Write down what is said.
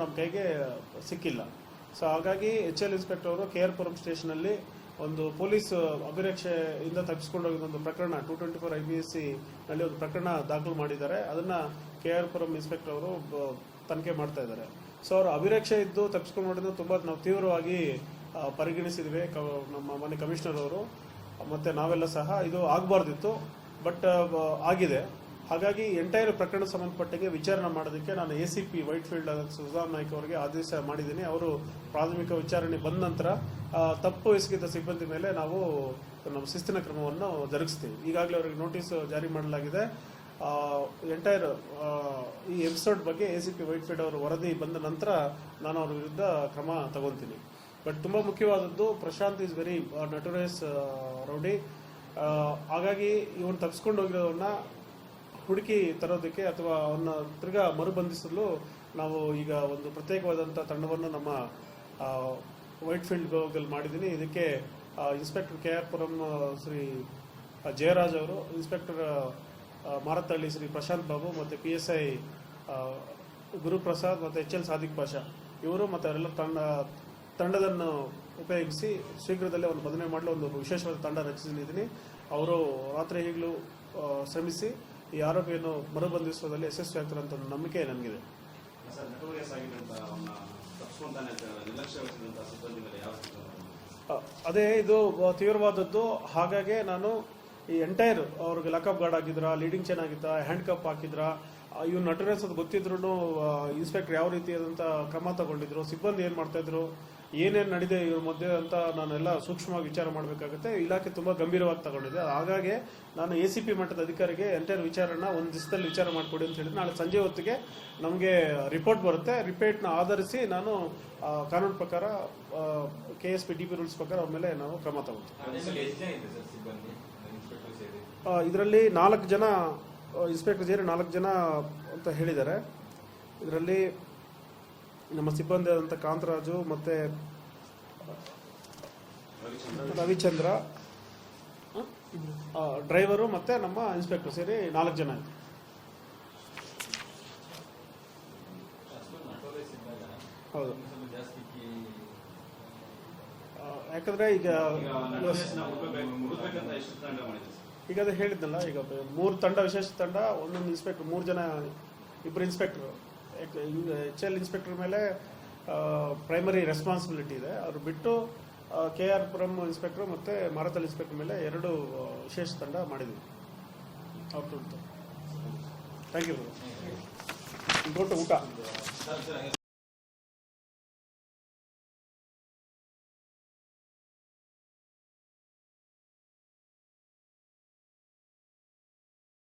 ನಮ್ಮ ಕೈಗೆ ಸಿಕ್ಕಿಲ್ಲ. ಸೊ ಹಾಗಾಗಿ ಎಚ್ ಎಲ್ ಇನ್ಸ್ಪೆಕ್ಟರ್ ಅವರು ಕೆ ಆರ್ ಪುರಂ ಸ್ಟೇಷನಲ್ಲಿ ಒಂದು ಪೊಲೀಸ್ ಅಭಿರಕ್ಷೆಯಿಂದ ತಪ್ಪಿಸ್ಕೊಂಡು ಹೋಗಿದ್ದ ಒಂದು ಪ್ರಕರಣ two twenty four I B S ಸಿನಲ್ಲಿ ಒಂದು ಪ್ರಕರಣ ದಾಖಲು ಮಾಡಿದ್ದಾರೆ. ಅದನ್ನು ಕೆ ಆರ್ ಪುರಂ ಇನ್ಸ್ಪೆಕ್ಟರ್ ಅವರು ತನಿಖೆ ಮಾಡ್ತಾ ಇದ್ದಾರೆ. ಸೊ ಅವರು ಅಭಿರಕ್ಷೆ ಇದ್ದು ತಪ್ಪಿಸ್ಕೊಂಡು ಮಾಡಿದ್ದು ತುಂಬ ನಾವು ತೀವ್ರವಾಗಿ ಪರಿಗಣಿಸಿದ್ವಿ ನಮ್ಮ ಮನೆ ಕಮಿಷನರ್ ಅವರು. ಮತ್ತೆ ನಾವೆಲ್ಲ ಸಹ ಇದು ಆಗಬಾರ್ದಿತ್ತು ಬಟ್ ಆಗಿದೆ. ಹಾಗಾಗಿ ಎಂಟೈರ್ ಪ್ರಕರಣ ಸಂಬಂಧಪಟ್ಟಂಗೆ ವಿಚಾರಣೆ ಮಾಡೋದಕ್ಕೆ ನಾನು A C P Whitefield Sudham Naik ಅವರಿಗೆ ಆದೇಶ ಮಾಡಿದ್ದೀನಿ. ಅವರು ಪ್ರಾಥಮಿಕ ವಿಚಾರಣೆ ಬಂದ ನಂತರ ತಪ್ಪು ಎಸಗಿದ್ದ ಸಿಬ್ಬಂದಿ ಮೇಲೆ ನಾವು ನಮ್ಮ ಶಿಸ್ತಿನ ಕ್ರಮವನ್ನು ಜರುಗಿಸ್ತೀವಿ. ಈಗಾಗಲೇ ಅವರಿಗೆ ನೋಟಿಸ್ ಜಾರಿ ಮಾಡಲಾಗಿದೆ. ಎಂಟೈರ್ ಈ ಎಪಿಸೋಡ್ ಬಗ್ಗೆ A C P Whitefield ಅವರು ವರದಿ ಬಂದ ನಂತರ ನಾನು ಅವ್ರ ವಿರುದ್ಧ ಕ್ರಮ ತಗೊತೀನಿ. ಬಟ್ ತುಂಬ ಮುಖ್ಯವಾದದ್ದು, Prashanth is very notorious rowdy. ಹಾಗಾಗಿ ಇವನು ತಪ್ಪಿಸ್ಕೊಂಡು ಹೋಗಿರೋವನ್ನ ಹುಡುಕಿ ತರೋದಕ್ಕೆ ಅಥವಾ ಅವನ್ನ ತಿರ್ಗಾ ಮರುಬಂಧಿಸಲು ನಾವು ಈಗ ಒಂದು ಪ್ರತ್ಯೇಕವಾದಂಥ ತಂಡವನ್ನು ನಮ್ಮ ವೈಟ್ ಫೀಲ್ಡ್ ಗೋಗಲ್ಲಿ ಮಾಡಿದ್ದೀನಿ. ಇದಕ್ಕೆ inspector K R Puram Shri Jayaraj ಅವರು, ಇನ್ಸ್ಪೆಕ್ಟರ್ ಮಾರತಳ್ಳಿ ಶ್ರೀ ಪ್ರಶಾಂತ್ ಬಾಬು ಮತ್ತು ಪಿ ಎಸ್ ಐ ಗುರುಪ್ರಸಾದ್ ಮತ್ತು ಎಚ್ ಎಲ್ ಸಾದಿಕ್ ಪಾಷಾ. ಇವರು ಮತ್ತು ಅವರೆಲ್ಲ ತಂಡ, ತಂಡದನ್ನು ಉಪಯೋಗಿಸಿ ಶೀಘ್ರದಲ್ಲೇ ಒಂದು ಬದನೆ ಮಾಡಲು ಒಂದು ವಿಶೇಷವಾದ ತಂಡ ರಚಿಸಲಿದ್ದೀನಿ ಅವರು ರಾತ್ರಿ ಈಗಲೂ ಶ್ರಮಿಸಿ ಈ ಆರೋಪಿಯನ್ನು ಮರುಬಂಧಿಸುವುದರಲ್ಲಿ ಯಶಸ್ವಿ ಆಗ್ತಾರಂತ ನಂಬಿಕೆ ಅ- ಅದೇ ಇದು ತೀವ್ರವಾದದ್ದು. ಹಾಗಾಗಿ ನಾನು ಈ ಎಂಟೈರ್ ಅವ್ರಿಗೆ ಲಾಕಪ್ ಗಾರ್ಡ್ ಆಗಿದ್ರ ಲೀಡಿಂಗ್ ಚೈನ್ ಆಗಿದ್ದ ಹ್ಯಾಂಡ್ ಕಪ್ ಹಾಕಿದ್ರ ಇವ್ ನಟರೇಸ್ ಅದು ಗೊತ್ತಿದ್ರು ಇನ್ಸ್ಪೆಕ್ಟರ್ ಯಾವ ರೀತಿಯಾದಂಥ ಕ್ರಮ ತಗೊಂಡಿದ್ರು ಸಿಬ್ಬಂದಿ ಏನು ಮಾಡ್ತಾ ಇದ್ರು? ಏನೇನು ನಡೆದಿದೆ ಇವ್ರ ಮಧ್ಯೆ ಅಂತ ನಾನೆಲ್ಲ ಸೂಕ್ಷ್ಮವಾಗಿ ವಿಚಾರ ಮಾಡಬೇಕಾಗುತ್ತೆ. ಇಲಾಖೆ ತುಂಬಾ ಗಂಭೀರವಾಗಿ ತಗೊಂಡಿದೆ. ಹಾಗಾಗಿ ನಾನು ಎ ಸಿ ಪಿ ಮಟ್ಟದ ಅಧಿಕಾರಿಗೆ ಎಂಟೈರ್ ವಿಚಾರನ ಒಂದು ದಿವಸದಲ್ಲಿ ವಿಚಾರ ಮಾಡಿಕೊಡಿ ಅಂತ ಹೇಳಿದ್ರೆ. ನಾಳೆ ಸಂಜೆ ಹೊತ್ತಿಗೆ ನಮಗೆ ರಿಪೋರ್ಟ್ ಬರುತ್ತೆ. ರಿಪೋರ್ಟ್ನ ಆಧರಿಸಿ ನಾನು ಕಾನೂನು ಪ್ರಕಾರ K S P D P rules ಪ್ರಕಾರ ಅವ್ರ ಮೇಲೆ ನಾವು ಕ್ರಮ ತಗೊಳ್ತೀವಿ ಇದರಲ್ಲಿ ನಾಲ್ಕು ಜನ ಇನ್ಸ್ಪೆಕ್ಟರ್ ಸೇರಿ ನಾಲ್ಕು ಜನ ಅಂತ ಹೇಳಿದ್ದಾರೆ. ಇದರಲ್ಲಿ ನಮ್ಮ ಸಿಬ್ಬಂದಿ ಆದಂಥ ಕಾಂತರಾಜು ಮತ್ತೆ ರವಿಚಂದ್ರ ಡ್ರೈವರು ಮತ್ತೆ ನಮ್ಮ ಇನ್ಸ್ಪೆಕ್ಟರ್ ಸೇರಿ ನಾಲ್ಕು ಜನ ಅಷ್ಟೊಂದು ಹೌದು. ಯಾಕಂದ್ರೆ ಈಗ ಈಗ ಅದು ಹೇಳಿದ್ನಲ್ಲ, ಈಗ ಮೂರು ತಂಡ, ವಿಶೇಷ ತಂಡ, ಒಂದೊಂದು ಇನ್ಸ್ಪೆಕ್ಟರ್ ಮೂರು ಜನ ಇಬ್ಬರು ಇನ್ಸ್ಪೆಕ್ಟರ್ ಎಚ್ ಎಲ್ ಇನ್ಸ್ಪೆಕ್ಟರ್ ಮೇಲೆ ಪ್ರೈಮರಿ ರೆಸ್ಪಾನ್ಸಿಬಿಲಿಟಿ ಇದೆ. ಅವ್ರು ಬಿಟ್ಟು ಕೆ ಆರ್ ಪುರಂ ಇನ್ಸ್ಪೆಕ್ಟರ್ ಮತ್ತು ಮಾರತಲ್ ಇನ್ಸ್ಪೆಕ್ಟರ್ ಮೇಲೆ ಎರಡು ವಿಶೇಷ ತಂಡ ಮಾಡಿದ್ವಿ. ಥ್ಯಾಂಕ್ ಯು ಊಟ.